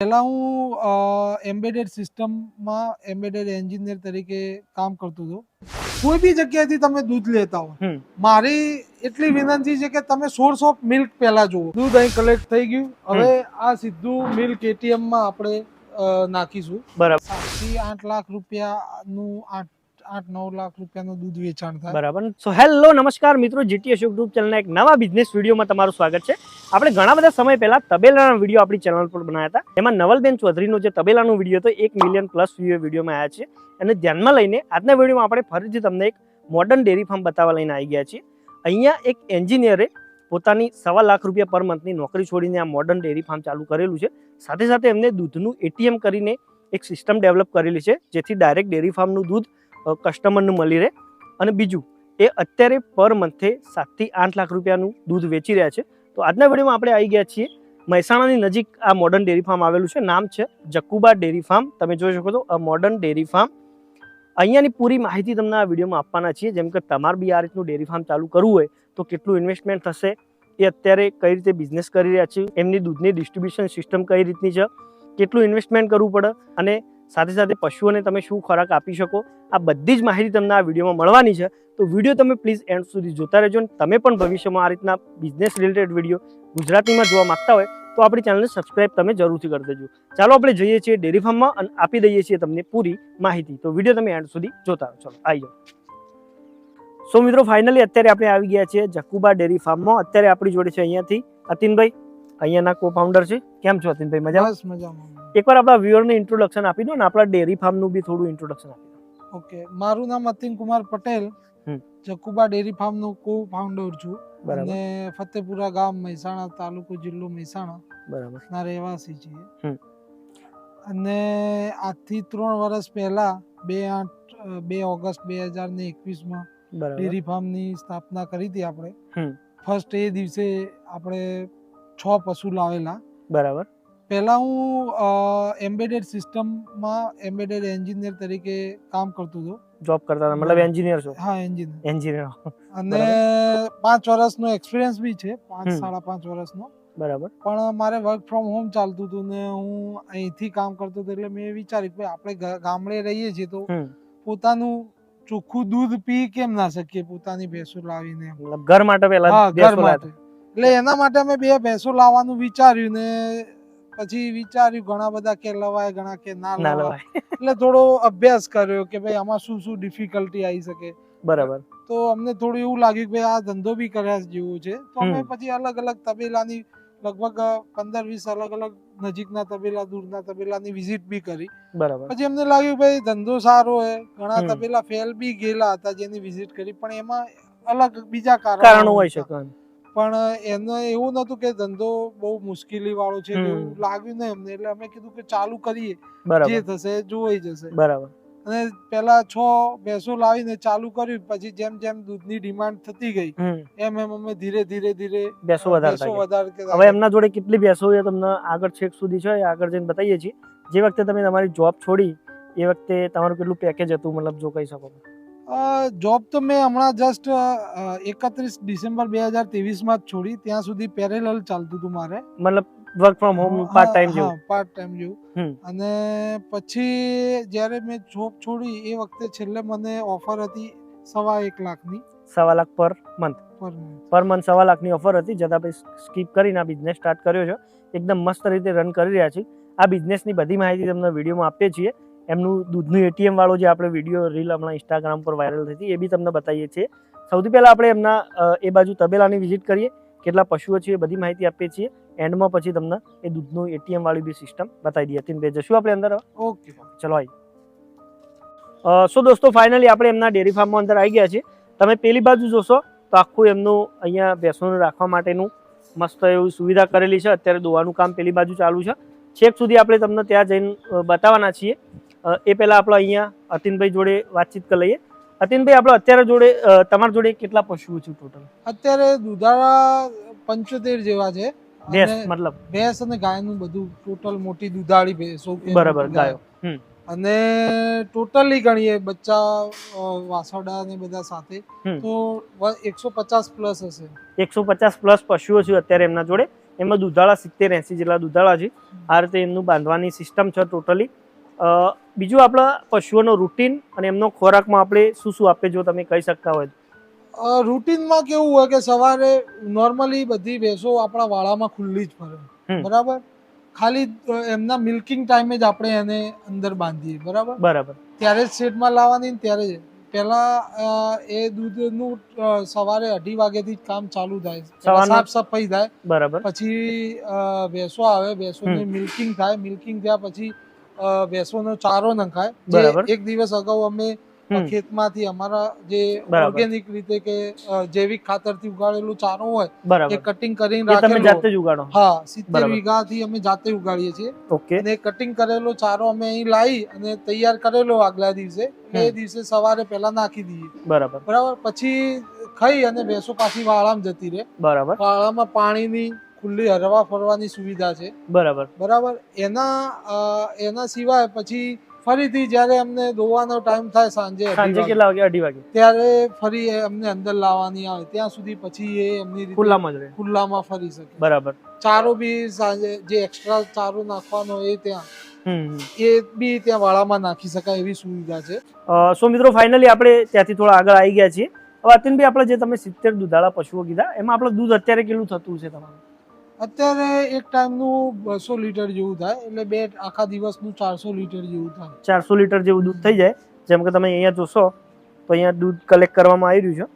પહેલા હું એમ્બેડેડ સિસ્ટમમાં એમ્બેડેડ એન્જિનિયર તરીકે કામ કરતો હતો. કોઈ બી જગ્યાએથી તમે દૂધ લેતા હો મારી એટલી વિનંતી છે કે તમે સોર્સ ઓફ મિલ્ક પહેલા જુઓ. દૂધ અહીં કલેક્ટ થઈ ગયું. હવે આ સીધું મિલ્ક એટીએમમાં આપણે નાખીશું. બરાબર. સાતથી આઠ લાખ રૂપિયાનું આઠ આઠ નવ લાખ રૂપિયાનું દૂધ વેચાણ થાય. બરાબર. સો હેલો નમસ્કાર મિત્રો જીટી અશોક ગ્રુપ ચેનલના એક નવા બિઝનેસ વિડીયોમાં તમારું સ્વાગત છે. આપણે ઘણા બધા સમય પહેલા તબેલાના વીડિયો આપણી ચેનલ પર બનાવ્યા હતા. એમાં નવલબેન ચૌધરીનો જે તબેલાનો વીડિયો હતો, એક મિલિયન પ્લસ વ્યૂ વિડીયોમાં આવ્યા છે અને ધ્યાનમાં લઈને આજના વિડીયોમાં આપણે ફરીથી તમને એક મોડર્ન ડેરી ફાર્મ બતાવવા લઈને આવી ગયા છીએ. અહીંયા એક એન્જિનિયરે પોતાની સવા લાખ રૂપિયા પર મંથની નોકરી છોડીને આ મોડર્ન ડેરી ફાર્મ ચાલુ કરેલું છે. સાથે સાથે એમને દૂધનું એટીએમ કરીને એક સિસ્ટમ ડેવલપ કરેલી છે, જેથી ડાયરેક્ટ ડેરી ફાર્મનું દૂધ કસ્ટમરને મળી રહે. અને બીજું, એ અત્યારે પર મંથે સાતથી આઠ લાખ રૂપિયાનું દૂધ વેચી રહ્યા છે. તો આજના વિડીયોમાં આપણે આવી ગયા છીએ મહેસાણાની નજીક આ મોડર્ન ડેરી ફાર્મ આવેલું છે. નામ છે જકુબા ડેરી ફાર્મ તમે જોઈ શકો છો અ મોડર્ન ડેરી ફાર્મ અહીંયાની પૂરી માહિતી તમને આ વિડીયોમાં આપવાના છીએ. જેમ કે તમારે બી આ રીતનું ડેરી ફાર્મ ચાલુ કરવું હોય તો કેટલું ઇન્વેસ્ટમેન્ટ થશે, એ અત્યારે કઈ રીતે બિઝનેસ કરી રહ્યા છે, એમની દૂધની ડિસ્ટ્રીબ્યુશન સિસ્ટમ કઈ રીતની છે, કેટલું ઇન્વેસ્ટમેન્ટ કરવું પડે અને સાથે સાથે પશુઓને તમે શું ખોરાક આપી શકો, આ બધી જ માહિતી તમને આ વિડીયોમાં મળવાની છે. તો વીડિયો તમે પ્લીઝ એન્ડ સુધી જોતા રહેજો અને તમે પણ ભવિષ્યમાં આ રીતના બિઝનેસ રિલેટેડ વીડિયો ગુજરાતીમાં જોવા માંગતા હોય, તો આપણી ચેનલને સબસ્ક્રાઇબ તમે જરૂરથી કરી દેજો. ચાલો આપણે જઈએ છીએ ડેરી ફાર્મમાં અને આપી દઈએ છીએ તમને પૂરી માહિતી. તો વીડિયો તમે એન્ડ સુધી જોતા રહો. ચાલો આવી જાઓ. સો મિત્રો ફાઇનલી અત્યારે આપણે આવી ગયા છીએ જકુબા ડેરી ફાર્મમાં અત્યારે આપણી જોડે છે અહીંયાથી અતિનભાઈ. અહીંયાના કો ફાઉન્ડર છે. કેમ છો અતિનભાઈ? મજા બસ મજામાં. એકવાર આપણા વ્યુઅરને ઇન્ટ્રોડક્શન આપી દો ને આપણા ડેરી ફાર્મનું બી થોડું ઇન્ટ્રોડક્શન આપી દો. ઓકે મારું નામ અતિન કુમાર પટેલ. જકુબા ડેરી ફાર્મનો કો ફાઉન્ડર છું. અને ફતેપુરા ગામ મહેસાણા તાલુકો જિલ્લો મહેસાણા. બરાબર. ના રહેવાસી છીએ. અને આજથી ત્રણ વર્ષ પહેલા બે આઠ બે ઓગસ્ટ બે હજાર ને એકવીસમાં માં ડેરી ફાર્મની સ્થાપના કરી હતી આપણે. ફર્સ્ટ એ દિવસે આપણે છ પશુ લાવેલા બરાબર. પહેલા હું એમ્બેડેડ સિસ્ટમમાં એમ્બેડેડ એન્જિનિયર તરીકે કામ કરતો હતો. જોબ કરતા હતા મતલબ એન્જિનિયર છો? હા એન્જિનિયર એન્જિનિયર અને પાંચ વર્ષનો એક્સપિરિયન્સ બી છે પાંચ સાડા પાંચ વર્ષનો. બરાબર. પણ મારે વર્ક ફ્રોમ હોમ ચાલતું હતું ને હું અહીંથી કામ કરતો હતો એટલે મેં વિચાર્યું કે આપણે ગામડે રહીએ છીએ તો પોતાનું ચોખ્ખું દૂધ પી કેમ ના શકીએ? પોતાની ભેંસો લાવીને. મતલબ ઘર માટે પહેલા ઘર માટે. એટલે એના માટે અમે બે ભેંસો લાવવાનું વિચાર્યું ને પછી વિચાર્યું ઘણા બધા કે લવાય ઘણા કે ના લવાય. એટલે થોડો અભ્યાસ કર્યો કે ભાઈ આમાં શું શું ડિફિકલ્ટી આવી શકે. બરાબર. તો અમને થોડું એવું લાગ્યું કે ભાઈ આ ધંધો બી કર્યા જેવો છે. તો અમે પછી અલગ અલગ તબેલાની લગભગ પંદર વીસ અલગ અલગ નજીકના તબેલા દૂરના તબેલાની વિઝિટ બી કરી. બરાબર. પછી અમને લાગ્યું ભાઈ ધંધો સારો હે. ઘણા તબેલા ફેલ બી ગયેલા હતા જેની વિઝિટ કરી પણ એમાં અલગ બીજા કારણો કારણો હોય શકે પણ એમને એવું નતું કે ધંધો બહુ મુશ્કેલી વાળો છે એવું લાગ્યું ને એમને. એટલે અમે કીધું કે ચાલુ કરીએ. જે થશે જોવાઈ જશે. બરાબર. અને પેલા છ ભેંસો લાવીને ચાલુ કર્યું. પછી જેમ જેમ દૂધની ડિમાન્ડ થતી ગઈ એમ એમ અમે ધીરે ધીરે ધીરે ભેંસો વધારતા ગયા. હવે એમના જોડે કેટલી ભેંસો એ તમને આગળ છેક સુધી છે આગળ જઈને બતાવીએ છીએ. જે વખતે તમે તમારી જોબ છોડી એ વખતે તમારું કેટલું પેકેજ હતું મતલબ જો કહી શકો જોબ તો મેં હમણાં જસ્ટ એકત્રીસ ડિસેમ્બર બે હજાર ત્રેવીસમાં જ છોડી. ત્યાં સુધી પેરેલલ ચાલતું હતું મારે. મતલબ work from home part time જેવું? પાર્ટ ટાઈમ જેવું અને પછી જ્યારે મેં જોબ છોડી એ વખતે છેલ્લે મને ઓફર હતી સવા એક લાખની. સવા લાખ પર મંથ પર પર મંથ સવા લાખની ઓફર હતી જતાં પછી સ્કીપ કરીને આ બિઝનેસ સ્ટાર્ટ કર્યો છે. એકદમ મસ્ત રીતે રન કરી રહ્યા છીએ. આ બિઝનેસની બધી માહિતી તમને વિડીયોમાં આપીએ છીએ. એમનું દૂધનું એટીએમ વાળો જે આપણે વીડિયો રીલ હમણાં ઇન્સ્ટાગ્રામ પર વાયરલ થઈ હતી એ બી તમને બતાવીએ છીએ. સૌથી પહેલાં આપણે એમના એ બાજુ તબેલાની વિઝિટ કરીએ કેટલા પશુઓ છે એ બધી માહિતી આપીએ છીએ એન્ડમાં પછી તમને એ દૂધનું એટીએમ વાળી બી સિસ્ટમ બતાવી દઈએ. તીન બે જશું આપણે અંદર ઓકે ચલો આવી સો દોસ્તો ફાઇનલી આપણે એમના ડેરી ફાર્મમાં અંદર આવી ગયા છીએ. તમે પેલી બાજુ જોશો તો આખું એમનું અહીંયા ભેંસોને રાખવા માટેનું મસ્ત એવી સુવિધા કરેલી છે. અત્યારે દોવાનું કામ પેલી બાજુ ચાલુ છે. છેક સુધી આપણે તમને ત્યાં જઈને બતાવવાના છીએ. એ પહેલાં આપણે અહીંયા અતિનભાઈ જોડે વાતચીત કરી લઈએ. અતિનભાઈ આપણે અત્યારે જોડે તમારા જોડે કેટલા પશુઓ છે ટોટલ અત્યારે દુધાળા પંચોતેર જેવા છે. ભેંસ મતલબ? ભેંસ અને ગાયનું બધું ટોટલ મોટી દુધાળી ભેંસો બરાબર ગાયો. અને ટોટલી ગણીએ બચ્ચા અ, ને બધા સાથે તો એકસો પચાસ પ્લસ હશે. એકસો પચાસ પ્લસ પશુઓ છે અત્યારે એમના જોડે. એમાં દુધાળા સિત્તેર એંસી જેટલા દુધાળા છે. આ રીતે એમનું બાંધવાની સિસ્ટમ છે ટોટલી બીજું આપણા પશુઓનો રૂટીન અને એમનો ખોરાકમાં આપણે શું શું આપીએ જો તમે કહી શકતા હોય. રૂટીનમાં કેવું હોય કે સવારે નોર્મલી બધી ભેંસો આપણા વાળામાં ખુલ્લી જ ફરે. બરાબર? ખાલી એમના મિલ્કિંગ ટાઈમે જ આપણે એને અંદર બાંધીએ બરાબર? બરાબર. ત્યારે જ શેડમાં લાવવાની ને ત્યારે જ. પહેલા એ દૂધનું સવારે અઢી વાગ્યાથી જ કામ ચાલુ થાય. સાફ સફાઈ થાય. બરાબર. પછી ભેંસો આવે ભેંસોની. મિલ્કિંગ થાય. મિલ્કિંગ થયા પછી ભેંસોનો ચારો નખાય. એક દિવસ અગાઉ અમે ખેતમાંથી અમારા જે ઓર્ગેનિક રીતે કે જૈવિક ખાતરથી ઉગાડેલું ચારો હોય એ કટિંગ કરીને રાખેલો જાતે જ ઉગાડો. હા સિત્તેર. વીઘાથી અમે જાતે ઉગાડીએ છીએ. અને કટિંગ કરેલો ચારો અમે અહીં લાવી અને તૈયાર કરેલો આગલા દિવસે. બે એ દિવસે સવારે પહેલા નાખી દઈએ. બરાબર. બરાબર. પછી ખાઈ અને ભેંસો પાછી વાળામાં જતી રહે. બરાબર. વાળામાં પાણીની ખુલ્લી હરવા ફરવાની સુવિધા છે. બરાબર. બરાબર? એના એના સિવાય પછી ફરીથી જ્યારે અમને દોવાનો ટાઈમ થાય સાંજે સાંજે કેટલા વાગે? અઢી વાગે. ત્યારે ફરી અમને અંદર લાવવાની આવે. ત્યાં સુધી પછી એ એમની ખુલ્લામાં જ રહે. ખુલ્લામાં ફરી શકે. બરાબર. ચારો બી સાંજે જે એક્સ્ટ્રા ચારો નાખવાનો એ ત્યાં. એ બી ત્યાં વાળામાં નાખી શકાય એવી સુવિધા છે. સો મિત્રો ફાઇનલી આપણે ત્યાંથી થોડા આગળ આવી ગયા છીએ. હવે અતિનભાઈ આપણે જે તમે સિત્તેર દુધાળા પશુઓ કીધા એમાં આપણે દૂધ અત્યારે કેટલું થતું છે તમારું? અત્યારે એક ટાઈમનું બસો લીટર જેવું થાય એટલે બે આખા દિવસનું ચારસો લીટર જેવું થાય. ચારસો લીટર જેવું દૂધ થઈ જાય. જેમ કે તમે અહીંયા જોશો તો અહીંયા દૂધ કલેક્ટ કરવામાં આવી રહ્યું છે.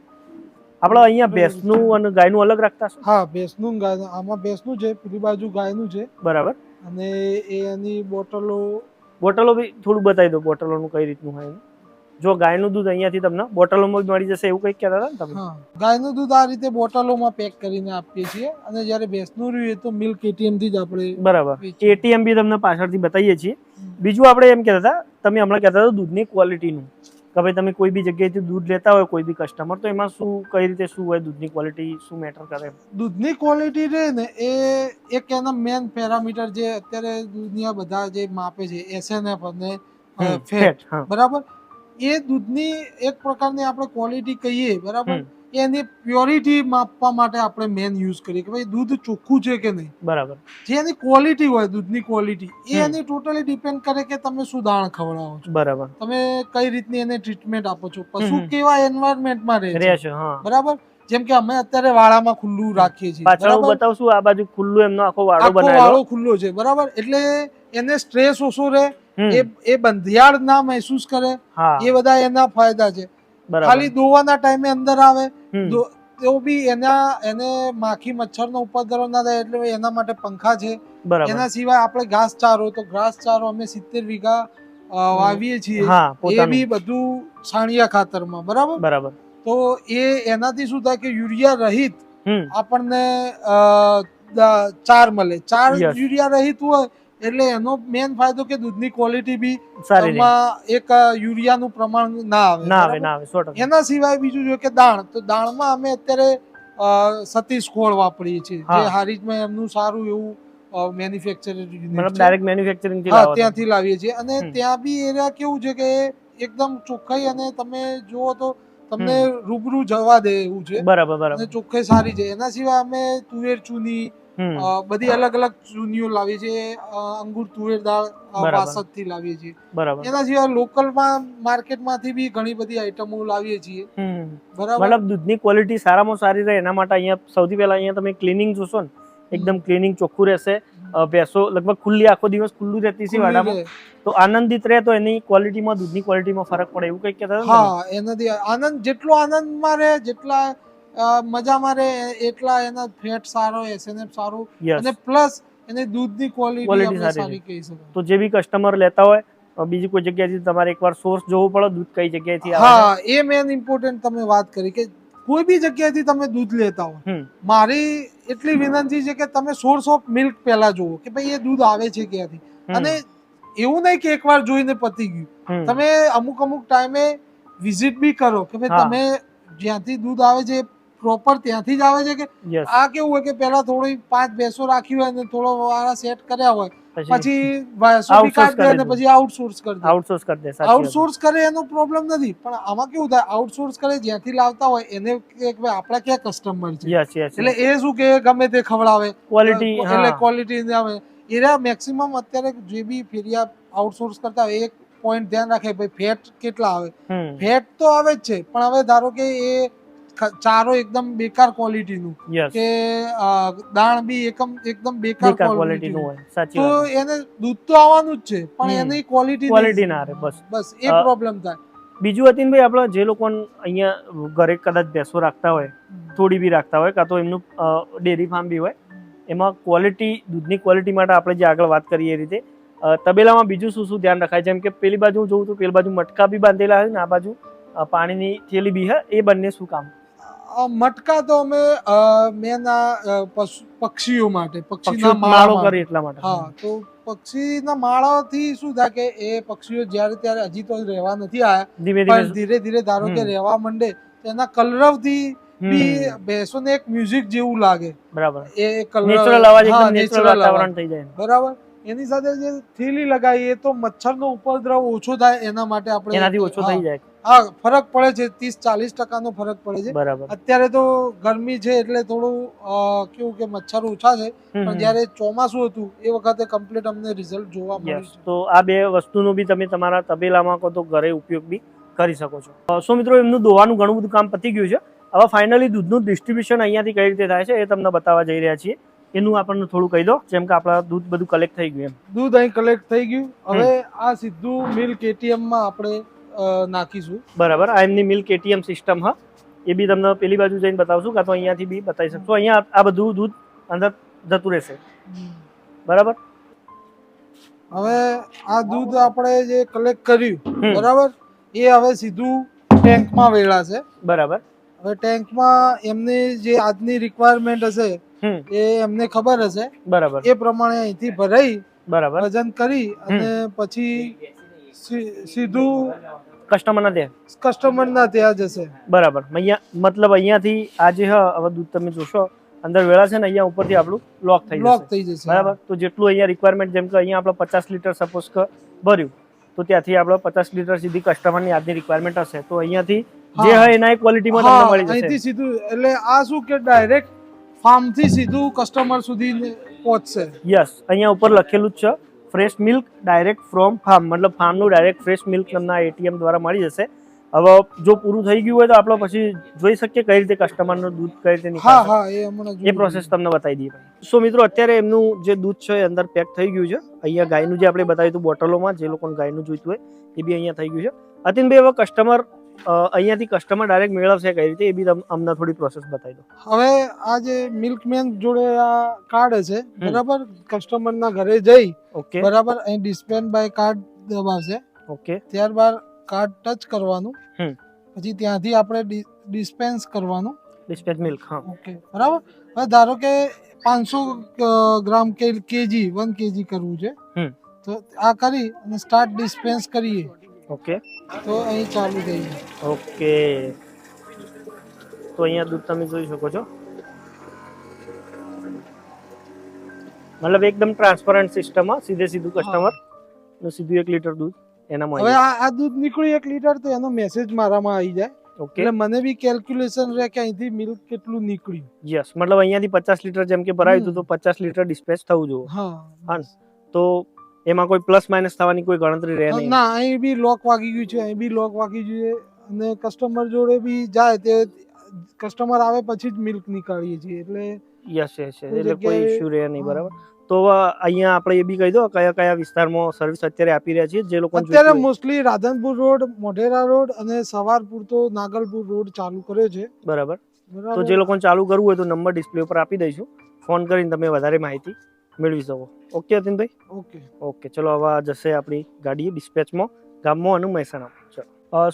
આપણે અહીંયા ભેંસનું અને ગાયનું અલગ રાખતા હા ભેંસનું ગાય આમાં ભેંસનું છે પેલી બાજુ ગાયનું છે. બરાબર. અને એ એની બોટલો બોટલો બી થોડું બતાવી દો બોટલોનું કઈ રીતનું હોય એનું. જો ગાયનું દૂધ અહીંયાથી તમને બોટલોમાં જ મળી જશે એવું કંઈક કહેતા હતા ને તમે? ગાયનું દૂધ આ રીતે બોટલોમાં પેક કરીને આપીએ છીએ અને જ્યારે ભેંસનું રહ્યું તો મિલ્ક એટીએમથી જ આપણે બરાબર. એટીએમ બી તમને પાછળથી બતાવીએ છીએ. બીજું આપણે એમ કહેતા હતા તમે હમણાં કહેતા હતા દૂધની ક્વોલિટીનું કે ભાઈ તમે કોઈ બી જગ્યાએથી દૂધ લેતા હોય કોઈ બી કસ્ટમર તો એમાં શું કઈ રીતે શું હોય દૂધની ક્વોલિટી શું મેટર કરે દૂધની ક્વોલિટી રહે ને એ એક એના મેન પેરામીટર જે અત્યારે દૂધની બધા જે માપે છે એસએનએફ અને ફેટ બરાબર? એ દૂધની એક પ્રકારની આપણે ક્વોલિટી કહીએ બરાબર? એની પ્યોરિટી માપવા માટે આપણે મેન યુઝ કરીએ કે ભાઈ દૂધ ચોખ્ખું છે કે નહીં? બરાબર. જે એની ક્વોલિટી હોય દૂધની ક્વોલિટી એ એની ટોટલી ડિપેન્ડ કરે કે તમે શું દાણ ખવડાવો છો. બરાબર. તમે કઈ રીતની એને ટ્રીટમેન્ટ આપો છો? પશુ કેવા એન્વાયરમેન્ટમાં રહે છે? હા. બરાબર? જેમ કે અમે અત્યારે વાળામાં ખુલ્લું રાખીએ છીએ પાછળ હું બતાવશું આ બાજુ ખુલ્લું એમનો આખો વાડો આખો બનાવેલો. વાળો ખુલ્લો છે બરાબર? એટલે એને સ્ટ્રેસ ઓછો રહે એ એ બંધિયાળ ના મહેસૂસ કરે એ બધા એના ફાયદા છે. ખાલી દોવાના ટાઈમે અંદર આવે તો બી એના એને માખી મચ્છરનો ઉપદ્રવ ના થાય એટલે એના માટે પંખા છે. એના સિવાય આપણે ઘાસચારો તો ઘાસ ચારો અમે સિત્તેર વીઘા વાવીએ છીએ. એ બી બધું છાણિયા ખાતરમાં બરાબર? બરાબર. તો એ એનાથી શું થાય કે યુરિયા રહિત આપણને ચાર મળે. ચાર યુરિયા રહિત હોય એટલે એનો મેન ફાયદો કે દૂધની ક્વોલિટી બી એમાં એક યુરિયાનું પ્રમાણ ના આવે ના આવે ના આવે એના સિવાય બીજું જો કે દાણ તો દાણમાં અમે અત્યારે સતીશ ખોળ વાપરીએ છીએ. જે હારીજમાં એમનું સારું એવું મેન્યુફેક્ચર મતલબ ડાયરેક્ટ મેન્યુફેક્ચરિંગથી. ત્યાંથી લાવીએ છીએ. અને ત્યાં બી એરિયા કેવું છે કે એકદમ ચોખ્ખાઈ અને તમે જુઓ તો તમને રૂબરૂ જવા દે એવું છે. બરાબર અને બરાબર ચોખ્ખાઈ સારી છે. એના સિવાય અમે તુવેર ચૂની બધી અલગ અલગ ચૂનીઓ લાવીએ છીએ. અંગુર તુવેર દાળ વાસદથી લાવીએ છીએ. બરાબર. એના સિવાય લોકલમાં માર્કેટમાંથી બી ઘણી બધી આઈટમો લાવીએ છીએ. બરાબર? મતલબ દૂધની ક્વોલિટી સારામાં સારી રહે. એના માટે અહીંયા સૌથી પહેલા અહીંયા તમે ક્લિનિંગ જોશો ને એકદમ ક્લીનિંગ ચોખ્ખું રહેશે. ભેંસો લગભગ ખુલ્લી આખો દિવસ ખુલ્લું રહેતી છે વાડામાં. તો આનંદિત રહે તો એની ક્વોલિટીમાં દૂધની ક્વોલિટીમાં ફરક પડે. એવું કંઈક કહેતા હતા હા એનાથી આનંદ જેટલો આનંદમાં રહે જેટલા મજામાં રહે એટલા એના ફેટ સારો એસએનએફ સારું. અને પ્લસ એને દૂધની ક્વોલિટી આપણે સારી કહી શકાય તો જે બી કસ્ટમર લેતા હોય બીજી કોઈ જગ્યાએથી તમારે એકવાર સોર્સ જોવું પડે દૂધ કઈ જગ્યાએથી હા એ મેન ઇમ્પોર્ટન્ટ તમે વાત કરી કે કોઈ બી જગ્યાએથી તમે દૂધ લેતા હો મારી એટલી વિનંતી છે કે તમે સોર્સ ઓફ મિલ્ક પહેલા જુઓ કે ભાઈ એ દૂધ આવે છે ક્યાંથી? અને એવું નહીં કે એકવાર જોઈને પતી ગયું. તમે અમુક અમુક ટાઈમે વિઝિટ બી કરો કે ભાઈ તમે જ્યાંથી દૂધ આવે છે પ્રોપર ત્યાંથી જ આવે છે કે આ કેવું હોય કે પહેલા થોડી પાંચ ભેંસો રાખી હોય અને થોડો વાળા સેટ કર્યા હોય પછી. પછી આઉટસોર્સ કરી આઉટસોર્સ કરી દે. આઉટસોર્સ કરે એનો પ્રોબ્લેમ નથી પણ આમાં કેવું થાય આઉટસોર્સ કરે જ્યાંથી લાવતા હોય એને કે આપણા ક્યાં કસ્ટમર છે? એટલે એ શું કે ગમે તે ખવડાવે ક્વોલિટી એટલે ક્વોલિટી આવે. એના મેક્સિમમ અત્યારે જે બી ફેરિયા આઉટસોર્સ કરતા હોય એક પોઈન્ટ ધ્યાન રાખે ભાઈ ફેટ કેટલા આવે? ફેટ તો આવે જ છે પણ હવે ધારો કે એ ચારો એકદમ બેકાર ક્વોલિટીનું કે દાણ બી એકમ એકદમ બેકાર બેકાર ક્વોલિટી નું ક્વોલિટીનું હોય. સાચી તો એને દૂધ તો આવવાનું જ છે પણ. એની ક્વોલિટી ક્વોલિટી ના રહે બસ. બસ એ પ્રોબ્લેમ થાય. બીજું અતિનભાઈ આપણે જે લોકો અહીંયા ઘરે કદાચ ભેંસો રાખતા હોય થોડી બી રાખતા હોય કાં તો એમનું ડેરી ફાર્મ બી હોય એમાં ક્વોલિટી દૂધની ક્વોલિટી માટે આપણે જે આગળ વાત કરીએ એ રીતે તબેલામાં બીજું શું શું ધ્યાન રખાય? જેમ કે પેલી બાજુ હું જોઉં તો પેલી બાજુ મટકા બી બાંધેલા હોય ને આ બાજુ પાણીની થેલી બી હે એ બંને શું કામ? મટકા તો અમે મેના પક્ષીઓ માટે પક્ષીના માળો કરી એટલા માટે. હા તો પક્ષીના માળાથી શું થાય કે એ પક્ષીઓ જ્યારે ત્યારે હજી તો રહેવા નથી આવ્યા પણ ધીરે ધીરે ધારો કે રહેવા માંડે એના કલરવથી બી ભેંસોને એક મ્યુઝિક જેવું લાગે. બરાબર. એ કલર નેચરલ અવાજ એકદમ નેચરલ વાતાવરણ થઈ જાય બરાબર. એની સાથે જે થેલી લગાવી એ તો મચ્છરનો ઉપદ્રવ ઓછો થાય એના માટે આપણે એનાથી ઓછો થઈ જાય. હા ફરક પડે છે. ત્રીસ ચાલીસ ટકાનો ફરક પડે છે. બરાબર. અત્યારે તો ગરમી છે એટલે થોડું કેવું કે મચ્છર ઓછા છે. પણ. જ્યારે ચોમાસું હતું એ વખતે કમ્પ્લીટ અમને રિઝલ્ટ જોવા મળ્યું તો આ બે વસ્તુનો બી તમે તમારા તબેલામાં કહો તો ઘરે ઉપયોગ બી કરી શકો છો. સો મિત્રો એમનું દોવાનું ઘણું બધું કામ પતી ગયું છે. હવે ફાઇનલી દૂધનું ડિસ્ટ્રીબ્યુશન અહીંયાથી કઈ રીતે થાય છે એ તમને બતાવવા જઈ રહ્યા છીએ. એનું આપણને થોડું કહી દો જેમ કે આપણા દૂધ બધું કલેક્ટ થઈ ગયું એમ. દૂધ અહીં કલેક્ટ થઈ ગયું. હવે આ સીધું મિલ્ક એટીએમમાં આપણે નાખીશું. બરાબર આ એમની મિલ્ક એટીએમ સિસ્ટમ હા. એ બી તમને પેલી બાજુ જઈને બતાવશું કાં તો અહીંયાથી બી બતાવી શકશો. અહીંયા આ બધું દૂધ અંદર જતું રહેશે. બરાબર? હવે આ દૂધ આપણે જે કલેક્ટ કર્યું બરાબર એ હવે સીધું ટેન્કમાં વેળાશે બરાબર. હવે ટેન્કમાં એમની જે આજની રિક્વાયરમેન્ટ હશે એ એમને ખબર હશે. બરાબર. એ પ્રમાણે અહીંથી ભરાઈ બરાબર. વજન કરી અને પછી સીધું કસ્ટમરના ત્યાં? કસ્ટમરના ત્યાં જશે બરાબર. અહીંયા મતલબ અહીંયાથી આ જે હવે દૂધ તમે જોશો અંદર વેળા છે ને અહીંયા ઉપરથી આપણું લોક થઈ લોક થઈ જશે બરાબર? તો જેટલું અહીંયા રિક્વાયરમેન્ટ જેમ કે અહીંયા આપણે પચાસ લીટર સપોઝ ભર્યું તો ત્યાંથી આપણે પચાસ લીટર સીધી કસ્ટમરની આજની રિક્વાયરમેન્ટ હશે. તો અહીંયાથી જે. હોય એના ક્વોલિટીમાં તમને મળી અહીંથી સીધું એટલે આ શું કે ડાયરેક્ટ ફાર્મથી સીધું કસ્ટમર સુધી પહોંચશે? યસ અહીંયા ઉપર લખેલું જ છે. Fresh milk direct from farm મતલબ ફાર્મનું ડાયરેક્ટ ફ્રેશ મિલ્ક તમને એટીએમ દ્વારા મળી જશે. હવે જો પૂરું થઈ ગયું હોય તો આપણે પછી જોઈ શકીએ કઈ રીતે કસ્ટમરનું દૂધ કઈ રીતે હા એ. પ્રોસેસ તમને બતાવી દઈએ સો મિત્રો અત્યારે એમનું જે દૂધ છે એ અંદર પેક થઈ ગયું છે. અહીંયા ગાયનું જે આપણે બતાવ્યું હતું બોટલોમાં જે લોકોને ગાયનું જોઈતું હોય એ બી અહીંયા થઈ ગયું છે. અતિનભાઈ હવે કસ્ટમર અહીંયાથી કસ્ટમર ડાયરેક્ટ મેળવશે કઈ રીતે એ બી અમને થોડી પ્રોસેસ બતાવી દો. હવે આ જે મિલ્કમેન જોડે આ કાર્ડ હશે બરાબર? કસ્ટમર ના ઘરે જઈ ઓકે. બરાબર અહીં ડિસ્પેન બાય કાર્ડ દબાવશે ઓકે. ત્યારબાદ કાર્ડ ટચ કરવાનું. હમ. પછી ત્યાંથી આપણે ડિસ્પેન્સ કરવાનું. ડિસ્પેન્સ મિલ્ક હા. ઓકે. બરાબર? હવે ધારો કે પાંચસો ગ્રામ કે કેજી વન કેજી કરવું છે. હમ. તો આ કરી અને સ્ટાર્ટ ડિસ્પેન્સ કરીએ. ઓકે. તો અહીં ચાલુ થઈ ઓકે. તો અહીંયા દૂધ તમે જોઈ શકો છો. મતલબ એકદમ ટ્રાન્સપરન્ટ સિસ્ટમ સીધે સીધું કસ્ટમરનું સીધું એક લીટર દૂધ એનામાં હવે આ દૂધ નીકળ્યું એક લીટર તો એનો મેસેજ મારામાં આવી જાય. ઓકે. એટલે મને બી કેલ્ક્યુલેશન રહે કે અહીંથી મિલ્ક કેટલું નીકળ્યું. યસ મતલબ અહીંયાથી પચાસ લીટર જેમ કે ભરાયું હતું તો પચાસ લીટર ડિસ્પેચ થવું જોઈએ. હા. હા. તો એમાં કોઈ પ્લસ માઇનસ થવાની કોઈ ગણતરી રહે નહીં. ના અહીં બી લોક વાગી ગયું છે અહીં બી લોક વાગી ગયું છે. અને કસ્ટમર જોડે બી જાય તે કસ્ટમર આવે પછી જ મિલ્ક નીકાળીએ છીએ એટલે યસ યસ એટલે કોઈ ઇશ્યુ રહે નહીં બરાબર. તો અહીંયા આપણે એ બી કહી દો કયા કયા વિસ્તારમાં સર્વિસ અત્યારે આપી રહ્યા છીએ જે લોકો અત્યારે mostly Radhanpur road Modhera road અને સવારપુર તો નાગલપુર રોડ ચાલુ કર્યો છે. બરાબર. તો જે લોકોને ચાલુ કરવું હોય તો નંબર ડિસ્પ્લે ઉપર આપી દઈશું. ફોન કરીને તમે વધારે માહિતી મેળવી શકો. ઓકે અતિનભાઈ? ઓકે ઓકે ચલો હવે જશે આપણી ગાડી ડિસ્પેચમાં ગામમાં અને મહેસાણા ચલો.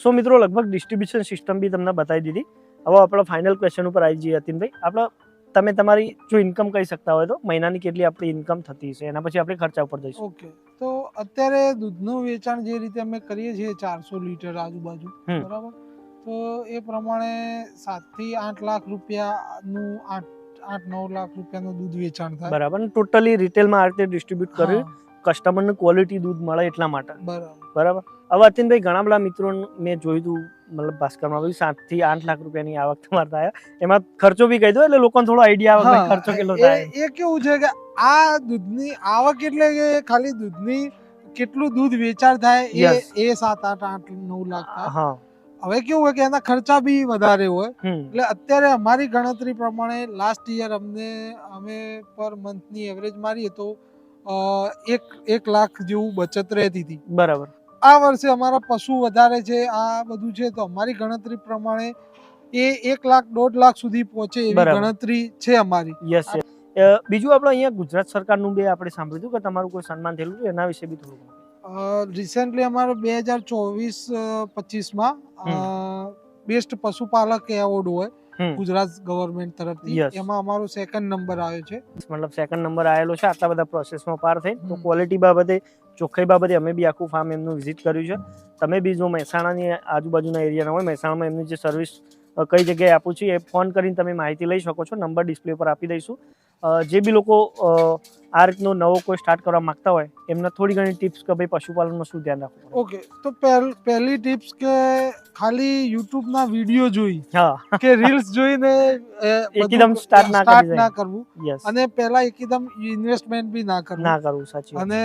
સો મિત્રો લગભગ ડિસ્ટ્રીબ્યુશન સિસ્ટમ બી તમને બતાવી દીધી. હવે આપણે ફાઇનલ ક્વેશ્ચન ઉપર આવી જઈએ અતિનભાઈ. આપણે તમે તમારી જો ઇન્કમ કહી શકતા હોય તો મહિનાની કેટલી આપણી ઇન્કમ થતી હશે? એના પછી આપણે ખર્ચા ઉપર જઈશું. ઓકે તો અત્યારે દૂધનું વેચાણ જે રીતે અમે કરીએ છીએ ચારસો લીટર આજુબાજુ બરાબર? તો એ પ્રમાણે સાતથી આઠ લાખ રૂપિયાનું આઠ આઠ નવ લાખ રૂપિયાનું દૂધ વેચાણ થાય. બરાબર. ટોટલી રિટેલમાં આ રીતે ડિસ્ટ્રીબ્યુટ કર્યું હા. કસ્ટમરને ક્વોલિટી દૂધ મળે એટલા માટે. બરાબર. બરાબર. હવે અતિનભાઈ ઘણા બધા મિત્રો મેં જોયું હતું મતલબ ભાસ્કરમાં આવ્યું સાતથી આઠ લાખ રૂપિયાની આવક તમારે થાય. એમાં ખર્ચો બી કહી દો એટલે લોકોને થોડો આઈડિયા આવે ખર્ચો કેટલો થાય. એ કેવું છે કે આ દૂધની આવક એટલે કે ખાલી દૂધની કેટલું દૂધ વેચાણ થાય એ એ સાત આઠ આઠ નવ લાખ હા. હવે કેવું હોય કે એના ખર્ચા બી વધારે હોય. એટલે અત્યારે અમારી ગણતરી પ્રમાણે લાસ્ટ યર અમને અમે પર મંથની એવરેજ મારીએ તો એક એક લાખ જેવું બચત રહેતી હતી. બરાબર. આ વર્ષે અમારા પશુ વધારે છે આ બધું છે તો અમારી ગણતરી પ્રમાણે એ એક લાખ દોઢ લાખ સુધી પહોંચે એવી ગણતરી છે અમારી. યસ બીજું આપણે અહીંયા ગુજરાત સરકારનું બે આપણે સાંભળ્યું હતું કે તમારું કોઈ સન્માન થયેલું એના વિશે બી થોડું રિસેન્ટલી અમારો બે હજાર ચોવીસ પચીસમાં બેસ્ટ પશુપાલક એવોર્ડ હોય ગુજરાત ગવર્મેન્ટ તરફથી. એમાં અમારો સેકન્ડ નંબર આવ્યો છે. મતલબ સેકન્ડ નંબર આવેલો છે. આટલા બધા પ્રોસેસમાં પાર થઈ તો ક્વોલિટી બાબતે ચોખ્ખાઈ બાબતે અમે બી આખું ફાર્મ એમનું વિઝિટ કર્યું છે. તમે બી જો મહેસાણાની આજુબાજુના એરિયાના હોય મહેસાણામાં એમની જે સર્વિસ કઈ જગ્યાએ આપું છું એ ફોન કરીને તમે માહિતી લઈ શકો છો. નંબર ડિસ્પ્લે પર આપી દઈશું. જે બી લોકો આ રીતનો નવો કોઈ સ્ટાર્ટ કરવા માંગતા હોય એમને થોડી ઘણી ટિપ્સ કે ભાઈ પશુપાલનમાં શું ધ્યાન રાખવું ઓકે તો પહેલી ટિપ્સ કે ખાલી યુટ્યુબના વીડિયો જોઈ હા. કે રીલ્સ જોઈને એકદમ સ્ટાર્ટ ના કરી ના કરવું. યસ અને પહેલા એકદમ ઇન્વેસ્ટમેન્ટ બી ના કરવું. ના કરવું સાચી અને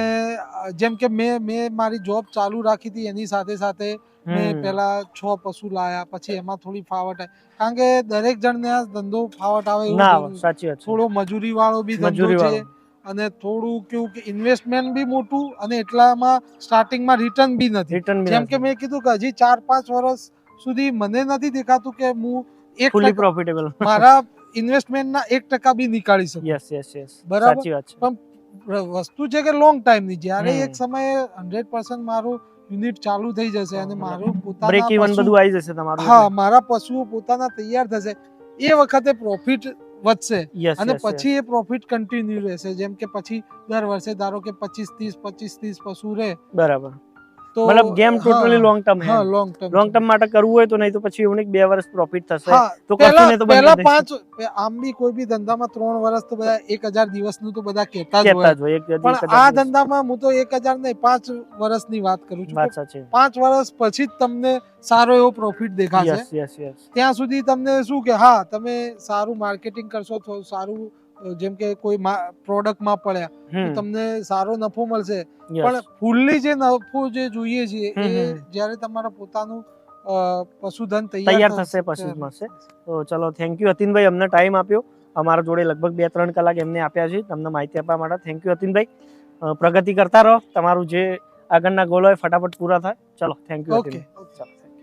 જેમ કે મેં મેં મારી જોબ ચાલુ રાખી હતી એની સાથે સાથે મેં. પહેલા છ પશુ લાયા પછી એમાં થોડી ફાવટ આવી. કારણ કે દરેક જણને આ ધંધો ફાવટ આવે એવું ના સાચી વાત થોડો મજૂરી વાળો બી ધંધો છે. અને થોડું કેવું કે ઇન્વેસ્ટમેન્ટ બી મોટું અને એટલામાં સ્ટાર્ટિંગમાં રિટર્ન બી નથી. રિટર્ન જેમ કે મેં કીધું કે હજી ચાર પાંચ વર્ષ સુધી મને નથી દેખાતું કે હું એક ફૂલી પ્રોફિટેબલ મારા ઇન્વેસ્ટમેન્ટના એક ટકા બી નીકાળી શકું. યસ યસ યસ બરાબર. પણ વસ્તુ છે કે લોંગ ટાઈમની જ્યારે એક સમયે હંડ્રેડ પર્સન્ટ મારું યુનિટ ચાલુ થઈ જશે અને મારું મારું બ્રેક પોતાના ઇવન બધું આવી જશે તમારું હા મારા પશુઓ પોતાના તૈયાર થશે. એ વખતે પ્રોફિટ વધશે. અને પછી એ પ્રોફિટ કન્ટિન્યુ રહેશે. જેમ કે પછી દર વર્ષે ધારો કે પચીસ ત્રીસ પચીસ ત્રીસ પશુ રહે. બરાબર. તો મતલબ ગેમ ટોટલી લોંગ ટર્મ હા લોંગ ટર્મ લોંગ ટર્મ માટે કરવું હોય તો નહીં તો પછી એવું બે વર્ષ પ્રોફિટ થશે. તો કશું તો પહેલા પાંચ આમ બી કોઈ બી ધંધામાં ત્રણ વર્ષ તો બધા એક હજાર દિવસનું તો બધા કહેતા જ હોય. પણ આ ધંધામાં હું તો એક હજાર નહીં પાંચ વર્ષની વાત કરું છું. પાંચ વર્ષ પછી જ તમને સારો એવો પ્રોફિટ દેખાશે. યસ યસ યસ ત્યાં સુધી તમને શું કે હા તમે સારું માર્કેટિંગ કરશો તો સારું જેમ કે કોઈ પ્રોડક્ટમાં પડ્યા તમને સારો નફો મળશે. પણ ફૂલ્લી જે નફો જે જોઈએ છીએ એ જ્યારે તમારા પોતાનું પશુધન તૈયાર તૈયાર થશે પછી મળશે. તો ચલો થેન્ક યુ અતિનભાઈ અમને ટાઈમ આપ્યો. અમારા જોડે લગભગ બે ત્રણ કલાક એમને આપ્યા છે તમને માહિતી આપવા માટે. Thank you અતિનભાઈ. પ્રગતિ કરતા રહો. તમારું જે આગળના ગોલ હોય ફટાફટ પૂરા થાય. ચલો થેન્ક યુ ઓકે ચલો.